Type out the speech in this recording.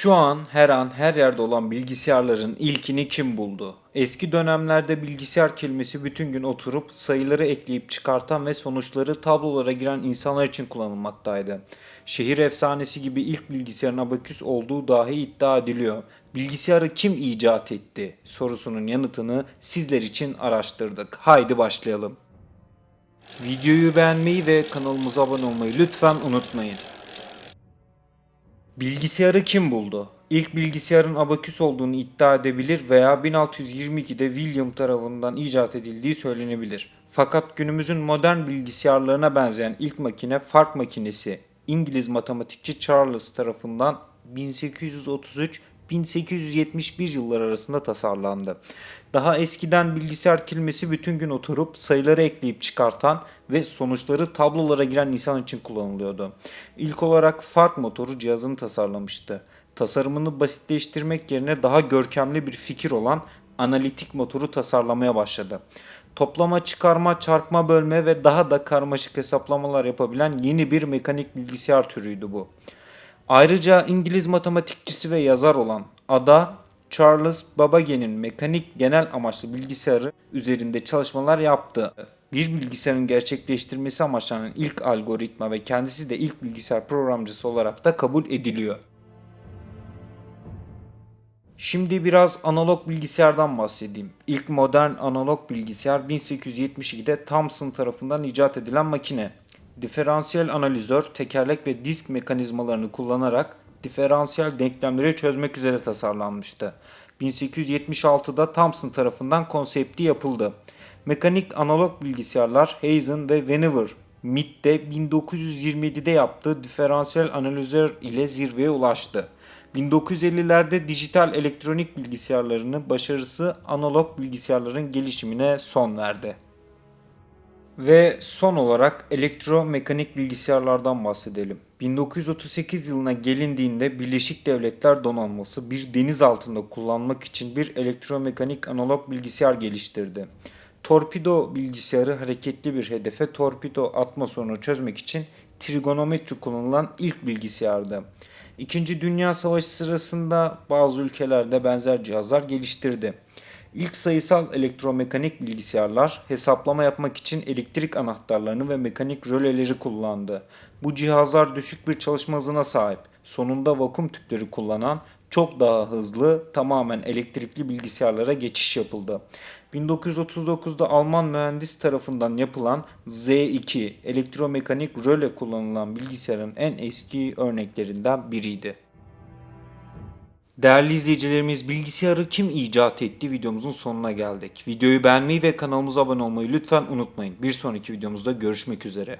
Şu an her an her yerde olan bilgisayarların ilkini kim buldu? Eski dönemlerde bilgisayar kelimesi bütün gün oturup sayıları ekleyip çıkartan ve sonuçları tablolara giren insanlar için kullanılmaktaydı. Şehir efsanesi gibi ilk bilgisayarın abaküs olduğu dahi iddia ediliyor. Bilgisayarı kim icat etti sorusunun yanıtını sizler için araştırdık. Haydi başlayalım. Videoyu beğenmeyi ve kanalımıza abone olmayı lütfen unutmayın. Bilgisayarı kim buldu? İlk bilgisayarın abaküs olduğunu iddia edebilir veya 1622'de William tarafından icat edildiği söylenebilir. Fakat günümüzün modern bilgisayarlarına benzeyen ilk makine fark makinesi İngiliz matematikçi Charles tarafından 1833-1871 yıllar arasında tasarlandı. Daha eskiden bilgisayar kelimesi bütün gün oturup sayıları ekleyip çıkartan ve sonuçları tablolara giren insan için kullanılıyordu. İlk olarak fark motoru cihazını tasarlamıştı. Tasarımını basitleştirmek yerine daha görkemli bir fikir olan analitik motoru tasarlamaya başladı. Toplama, çıkarma, çarpma, bölme ve daha da karmaşık hesaplamalar yapabilen yeni bir mekanik bilgisayar türüydü bu. Ayrıca İngiliz matematikçisi ve yazar olan Ada Charles Babbage'nin mekanik genel amaçlı bilgisayarı üzerinde çalışmalar yaptı. Bir bilgisayarın gerçekleştirmesi amaçlanan ilk algoritma ve kendisi de ilk bilgisayar programcısı olarak da kabul ediliyor. Şimdi biraz analog bilgisayardan bahsedeyim. İlk modern analog bilgisayar 1872'de Thomson tarafından icat edilen makine. Diferansiyel analizör, tekerlek ve disk mekanizmalarını kullanarak diferansiyel denklemleri çözmek üzere tasarlanmıştı. 1876'da Thomson tarafından konsepti yapıldı. Mekanik analog bilgisayarlar Hazen ve Wenever MIT'te 1927'de yaptığı diferansiyel analizör ile zirveye ulaştı. 1950'lerde dijital elektronik bilgisayarlarının başarısı analog bilgisayarların gelişimine son verdi. Ve son olarak elektromekanik bilgisayarlardan bahsedelim. 1938 yılına gelindiğinde Birleşik Devletler Donanması bir deniz altında kullanmak için bir elektromekanik analog bilgisayar geliştirdi. Torpido bilgisayarı hareketli bir hedefe torpido atma sorunu çözmek için trigonometri kullanılan ilk bilgisayardı. İkinci Dünya Savaşı sırasında bazı ülkelerde benzer cihazlar geliştirdi. İlk sayısal elektromekanik bilgisayarlar hesaplama yapmak için elektrik anahtarlarını ve mekanik röleleri kullandı. Bu cihazlar düşük bir çalışma hızına sahip. Sonunda vakum tüpleri kullanan çok daha hızlı tamamen elektrikli bilgisayarlara geçiş yapıldı. 1939'da Alman mühendis tarafından yapılan Z2 elektromekanik röle kullanılan bilgisayarın en eski örneklerinden biriydi. Değerli izleyicilerimiz bilgisayarı kim icat etti videomuzun sonuna geldik. Videoyu beğenmeyi ve kanalımıza abone olmayı lütfen unutmayın. Bir sonraki videomuzda görüşmek üzere.